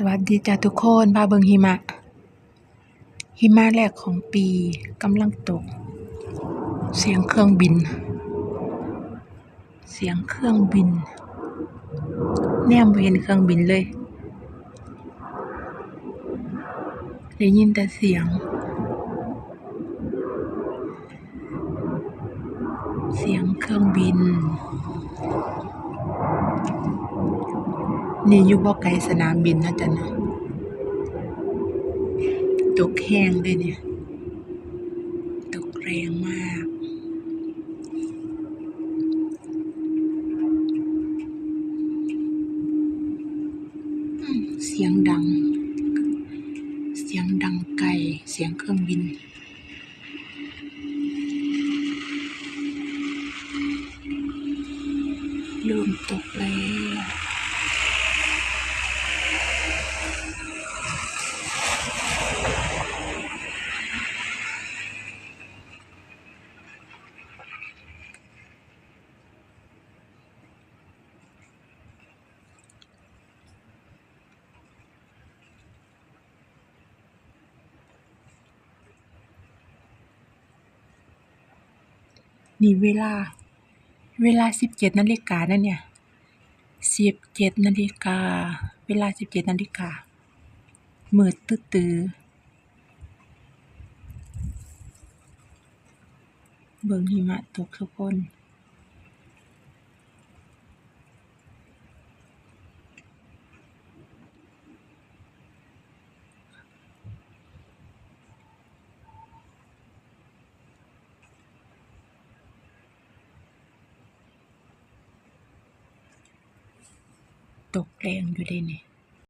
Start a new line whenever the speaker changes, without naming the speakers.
สวัสดีจ้าทุกคนพาเบิงหิมะ หิมะแรกของปีกำลังตก เสียงเครื่องบิน เสียงเครื่องบิน แนมบ่เห็นเครื่องบินเลยได้ยินแต่เสียง เสียงเครื่องบิน นี่อยู่บ่ไกลสนามบินนะจ๊ะนะตกแห้งเลยเนี่ย ตกแรงมาก เสียงดัง เสียงดังไกล เสียงเครื่องบินเริ่มตกแล้ว นี่เวลา เวลาสิบเจ็ดนาฬิกานั่นเนี่ยสิบเจ็ดนาฬิกา เวลาสิบเจ็ดนาฬิกามืดตื้อตือเบิ่งหิมะตกทุกคน ตกแรงอยู่เลยเนี่ย